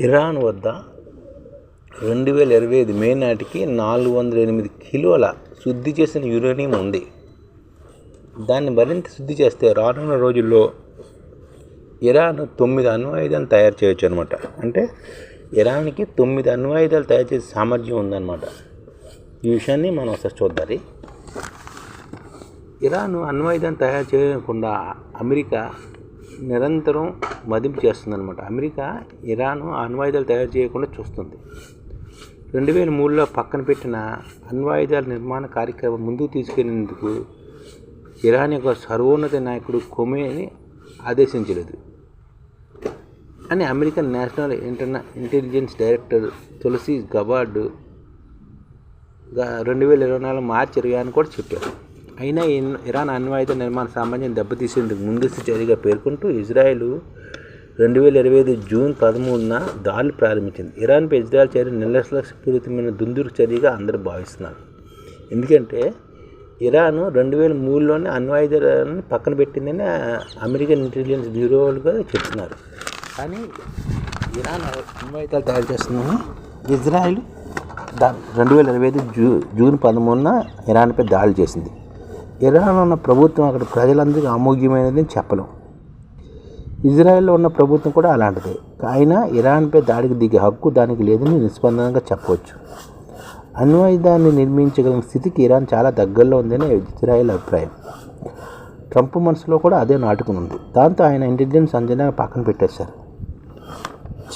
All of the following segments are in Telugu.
ఇరాన్ వద్ద రెండు వేల ఇరవై ఐదు మే నాటికి నాలుగు వందల ఎనిమిది కిలోల శుద్ధి చేసిన యురేనియం ఉంది. దాన్ని మరింత శుద్ధి చేస్తే రానున్న రోజుల్లో ఇరాన్ తొమ్మిది అణ్వాయుధాలు తయారు చేయొచ్చు అనమాట అంటే ఇరాన్కి తొమ్మిది అణ్వాయుధాలు తయారు చేసే సామర్థ్యం ఉందన్నమాట. ఈ విషయాన్ని మనం ఒకసారి చూద్దాం. ఇరాన్ అణ్వాయుధాన్ని తయారు చేయకుండా అమెరికా నిరంతరం మదింపు చేస్తుందన్నమాట. అమెరికా ఇరాన్ అణ్వాయుధాలు తయారు చేయకుండా చూస్తుంది. రెండు వేల మూడులో పక్కన పెట్టిన అణ్వాయుధాల నిర్మాణ కార్యక్రమం ముందుకు తీసుకెళ్ళేందుకు ఇరాన్ యొక్క సర్వోన్నత నాయకుడు కొమేని ఆదేశించలేదు. అని అమెరికన్ నేషనల్ ఇంటర్నా ఇంటెలిజెన్స్ డైరెక్టర్ తులసి గబార్డు రెండు వేల ఇరవై నాలుగు మార్చి ఇరవై అని కూడా చెప్పారు. అయినా ఇరాన్ అణ్వాయుధ నిర్మాణ సామర్థ్యం దెబ్బతీసేందుకు ముందస్తు చర్యగా పేర్కొంటూ ఇజ్రాయెల్ రెండు వేల ఇరవై ఐదు జూన్ పదమూడున దాడులు ప్రారంభించింది. ఇరాన్పై ఇజ్రాయెల్ చర్య నిర్లక్ష్యపూరితమైన దుందురు చర్యగా అందరూ భావిస్తున్నారు. ఎందుకంటే ఇరాన్ రెండు వేల మూడులోనే అణ్వాయుధాలను పక్కన పెట్టిందని అమెరికన్ ఇంటెలిజెన్స్ బ్యూరోలుగా చెప్తున్నారు. కానీ ఇరాన్ అణ్వాయుధాలు తయారు చేస్తుందని ఇజ్రాయెల్. దా రెండు వేల ఇరవై ఐదు జూ జూన్ పదమూడున ఇరాన్పై దాడి చేసింది. ఇరాన్ ఉన్న ప్రభుత్వం అక్కడ ప్రజలందరికీ అమోఘ్యమైనదని చెప్పలేం. ఇజ్రాయెల్లో ఉన్న ప్రభుత్వం కూడా అలాంటిదే. అయినా ఇరాన్పై దాడికి దిగే హక్కు దానికి లేదని నిస్పందనంగా చెప్పవచ్చు. అణ్వాయుధాన్ని నిర్మించగల స్థితికి ఇరాన్ చాలా దగ్గరలో ఉందని ఇజ్రాయెల్ అభిప్రాయం. ట్రంప్ మనసులో కూడా అదే నాటుకుని ఉంది. దాంతో ఆయన ఇంటెలిజెన్స్ అంచనా పక్కన పెట్టేశారు.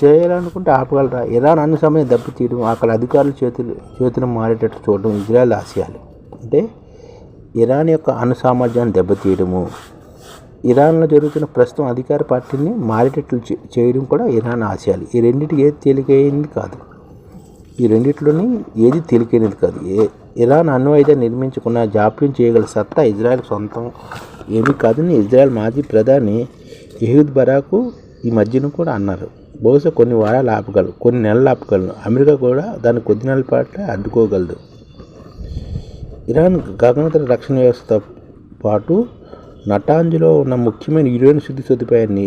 చేయాలనుకుంటే ఆపగలరా? ఇరాన్ అన్ని సమయం దెబ్బతీయడం అక్కడ అధికారుల చేతులు చేతులు మారేటట్టు చూడడం ఇజ్రాయెల్ ఆశయాలు. అంటే ఇరాన్ యొక్క అణు సామర్థ్యాన్ని దెబ్బతీయడము. ఇరాన్లో జరుగుతున్న ప్రస్తుతం అధికార పార్టీని మారేటట్లు చేయడం కూడా ఇరాన్ ఆశయాలు. ఈ రెండింటికి ఏది తేలికైంది కాదు. ఈ రెండిట్లోని ఏది తేలికైనది కాదు. ఏ ఇరాన్ అణ్వాయుధం నిర్మించుకున్న జాప్యం చేయగల సత్తా ఇజ్రాయెల్ సొంతం ఏమీ కాదని ఇజ్రాయెల్ మాజీ ప్రధాని యహూద్ బరాకు ఈ మధ్యన కూడా అన్నారు. బహుశా కొన్ని వారాలు ఆపగలరు కొన్ని నెలలు ఆపగలను. అమెరికా కూడా దాన్ని కొద్ది నెలల పాటు అడ్డుకోగలదు. ఇరాన్ గగనతల రక్షణ వ్యవస్థ పాటు నటాంజ్లో ఉన్న ముఖ్యమైన యురేన్ శుద్ధి సదుపాయాన్ని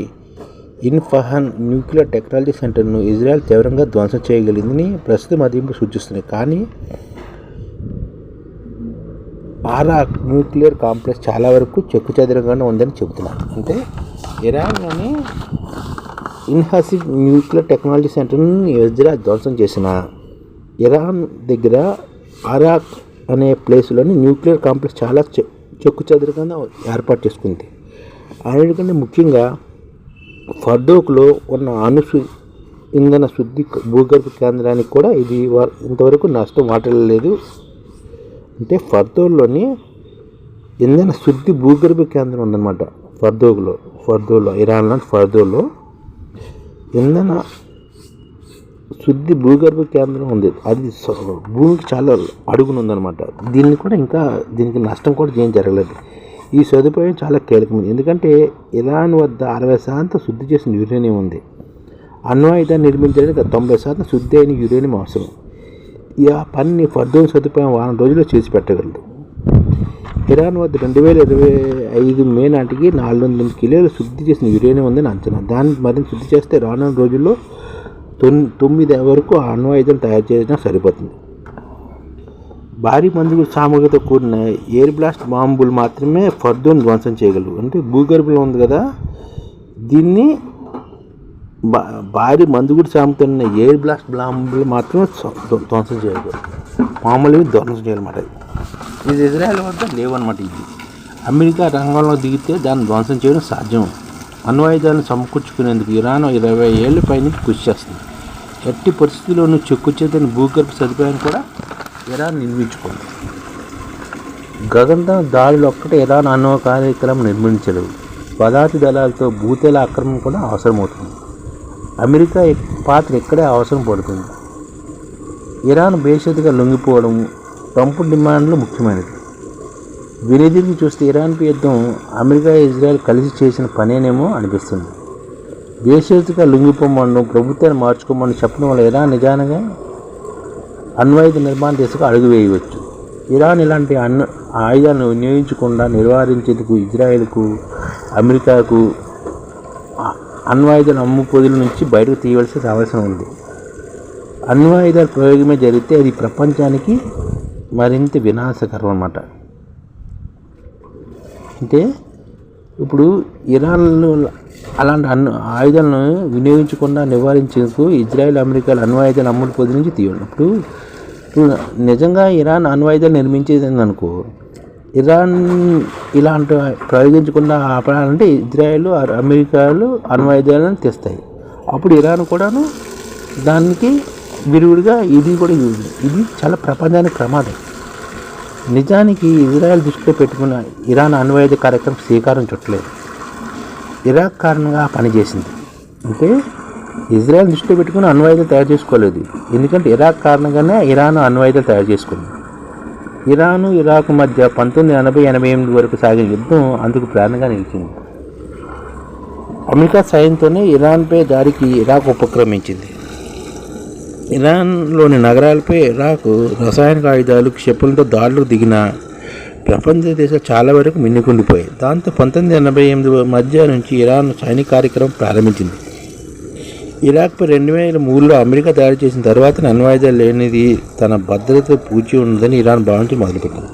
ఇన్ఫహాన్ న్యూక్లియర్ టెక్నాలజీ సెంటర్ను ఇజ్రాయెల్ తీవ్రంగా ధ్వంసం చేయగలిగిందని ప్రస్తుత మదింపు సూచిస్తున్నాయి కానీ ఆరాక్ న్యూక్లియర్ కాంప్లెక్స్ చాలా వరకు చెక్కు చెదరంగానే ఉందని చెబుతున్నారు. అంటే ఇరాన్లోని ఇన్హాసిక్ న్యూక్లియర్ టెక్నాలజీ సెంటర్ను ఇజ్రాయెల్ ధ్వంసం చేసిన ఇరాన్ దగ్గర అరాక్ అనే ప్లేస్లోని న్యూక్లియర్ కాంప్లెక్స్ చాలా చె చెక్కు చెదరకుండా ఏర్పాటు చేసుకుంది. అన్నిటికంటే ముఖ్యంగా ఫర్డోక్లో ఉన్న అణు ఇంధన శుద్ధి భూగర్భ కేంద్రానికి కూడా ఇది ఇంతవరకు నష్టం వాటిల్లలేదు. అంటే ఫర్దోల్లోని ఇంధన శుద్ధి భూగర్భ కేంద్రం ఉందన్నమాట ఫర్దోలో ఫర్దోలో ఇరాన్లో ఫర్దోలో ఇంధన శుద్ధి భూగర్భ కేంద్రం ఉంది. అది భూమికి చాలా అడుగునుందనమాట దీన్ని కూడా ఇంకా దీనికి నష్టం కూడా ఏం జరగలేదు. ఈ సదుపాయం చాలా కీలకమైనది ఎందుకంటే ఇరాన్ వద్ద అరవై శాతం శుద్ధి చేసిన యురేనియం ఉంది. అణ్వాయుధాన్ని నిర్మించడానికి తొంభై శాతం శుద్ధి అయిన యురేనియం అవసరం. ఈ ఆ పనిని ఫర్దోన్ సదుపాయం వారం రోజుల్లో చేసి పెట్టగలదు. ఇరాన్ వద్ద రెండు వేల ఇరవై ఐదు మే నాటికి నాలుగు వందల కిలోలు శుద్ధి చేసిన యురేనియం ఉందని అంచనా. దాన్ని మరింత శుద్ధి చేస్తే రానున్న రోజుల్లో తొమ్మిది వరకు ఆ అణ్వాయుధం తయారు చేయడం సరిపోతుంది. భారీ మందుకు సామగ్రితో కూడిన ఎయిర్ బ్లాస్ట్ బాంబులు మాత్రమే ఫర్దోన్ ధ్వంసం చేయగలవు. అంటే భూగర్భంలో ఉంది కదా దీన్ని బా భారీ మందుగుడు సాముతున్న ఎయిర్ బ్లాస్ట్ బాంబులు మాత్రమే ధ్వంసం చేయగలరు మామూలుగా ధ్వంసం చేయాలన్నమాట ఇది. ఇజ్రాయెల్ వద్ద లేవన్నమాట ఇది. అమెరికా రంగంలో దిగితే దాన్ని ధ్వంసం చేయడం సాధ్యం. అణ్వాయుధాలను సమకూర్చుకునేందుకు ఇరాన్ ఇరవై ఏళ్ళ పైనుంచి కృషి చేస్తుంది. ఎట్టి పరిస్థితుల్లోనూ చెక్కుచేతని భూగర్భ సదుపాయాన్ని కూడా ఇరాన్ నిర్మించుకుంది గగన దాడులు ఒక్కటే ఇరాన్ అన్నో కార్యక్రమం నిర్మించలేదు పదాతి దళాలతో భూతెల ఆక్రమణ కూడా అవసరమవుతుంది. అమెరికా పాత్ర ఇక్కడే అవసరం పడుతుంది. ఇరాన్ బేషరతుగా లొంగిపోవడం ట్రంప్ డిమాండ్లు ముఖ్యమైనది వెనుదిరిగి చూస్తే ఇరాన్పై యుద్ధం అమెరికా ఇజ్రాయెల్ కలిసి చేసిన పనేనేమో అనిపిస్తుంది. వేసేతిగా లొంగిపోమని ప్రభుత్వాన్ని మార్చుకోమని చెప్పడం వల్ల ఇరాన్ నిజానగా అణ్వాయుధ నిర్మాణ దిశగా అడుగు వేయవచ్చు ఇరాన్ ఇలాంటి అణ్ ఆయుధాలను వినియోగించకుండా నివారించేందుకు ఇజ్రాయెల్కు అమెరికాకు ఆ- అణ్వాయుధాల అమ్ము పొదుల నుంచి బయటకు తీయవలసిన అవసరం ఉంది. అణ్వాయుధాల ప్రయోగమే జరిగితే అది ప్రపంచానికి మరింత వినాశకరం అన్నమాట. అంటే ఇప్పుడు ఇరాన్లో అలాంటి అన్ ఆయుధాలను వినియోగించకుండా నివారించేందుకు ఇజ్రాయెల్ అమెరికాలు అణ్వాయుధాలు అమ్ముడు పొద్దు నుంచి తీయండి. ఇప్పుడు నిజంగా ఇరాన్ అణ్వాయుధాలు నిర్మించేది అనుకో ఇరాన్ ఇలాంటి ప్రయోగించకుండా ఆపడాలంటే ఇజ్రాయెల్ అమెరికాలు అణ్వాయుధాలను తెస్తాయి. అప్పుడు ఇరాన్ కూడాను దానికి విరివిడిగా ఇది కూడా యూజ్ ఇది చాలా ప్రపంచానికి ప్రమాదం. నిజానికి ఇజ్రాయెల్ దృష్టిలో పెట్టుకున్న ఇరాన్ అణ్వాయుధ కార్యక్రమం శ్రీకారం చుట్టలేదు. ఇరాక్ కారణంగా పనిచేసింది. అంటే ఇజ్రాయెల్ దృష్టిలో పెట్టుకుని అణ్వాయుధాలు తయారు చేసుకోలేదు. ఎందుకంటే ఇరాక్ కారణంగానే ఇరాన్ అణ్వాయుధాలు తయారు చేసుకుంది. ఇరాను ఇరాక్ మధ్య పంతొమ్మిది ఎనభై ఎనభై ఎనిమిది వరకు సాగిన యుద్ధం అందుకు ప్రేరణగా నిలిచింది. అమెరికా సాయంతోనే ఇరాన్పై దాడికి ఇరాక్ ఉపక్రమించింది. ఇరాన్లోని నగరాలపై ఇరాక్ రసాయనిక ఆయుధాలు క్షిపణులతో దాడులకు దిగిన ప్రపంచ దేశాలు చాలా వరకు మిన్నుకుండిపోయాయి. దాంతో పంతొమ్మిది ఎనభై ఎనిమిది మధ్య నుంచి ఇరాన్ సైనిక కార్యక్రమం ప్రారంభించింది. ఇరాక్పై రెండు వేల మూడులో అమెరికా దాడి చేసిన తర్వాత అణ్వాయుధాలు లేనిది తన భద్రత పూచి ఉన్నదని ఇరాన్ భావించి మొదలుపెట్టింది.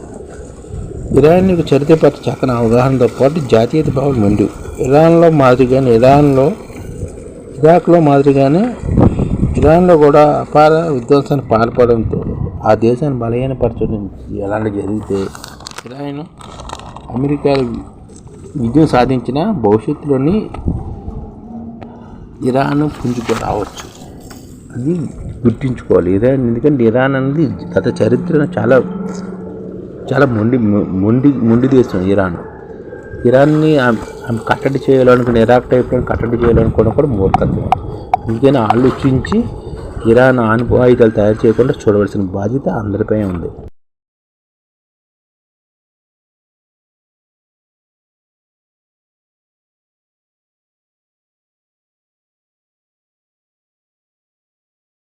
ఇరాన్ యొక్క చరిత్ర పట్ల చక్కని అవగాహనతో పాటు జాతీయత భావం మెండు ఇరాన్లో మాదిరిగానే ఇరాన్లో ఇరాక్లో మాదిరిగానే ఇరాన్లో కూడా అపార విధ్వంసానికి పాల్పడంతో ఆ దేశాన్ని బలహీనపరచడం ఎలాంటి జరిగితే ఇరాన్ అమెరికా విజయం సాధించిన భవిష్యత్తులోని ఇరాన్ పుంజుకు రావచ్చు. అది గుర్తుంచుకోవాలి. ఇరాన్ ఎందుకంటే ఇరాన్ అనేది గత చరిత్రను చాలా చాలా మొండి మొండి మొండి దేశం ఇరాన్. ఇరాన్ని ఆమె కట్టడి చేయాలనుకుని ఇరాక్ టైప్లో కట్టడి చేయాలనుకోవడం కూడా మూర్ఖత్వం. అందుకని ఆలోచించి ఇరాన్ ఆయుధాలు తయారు చేయకుండా చూడవలసిన బాధ్యత అందరిపై ఉంది.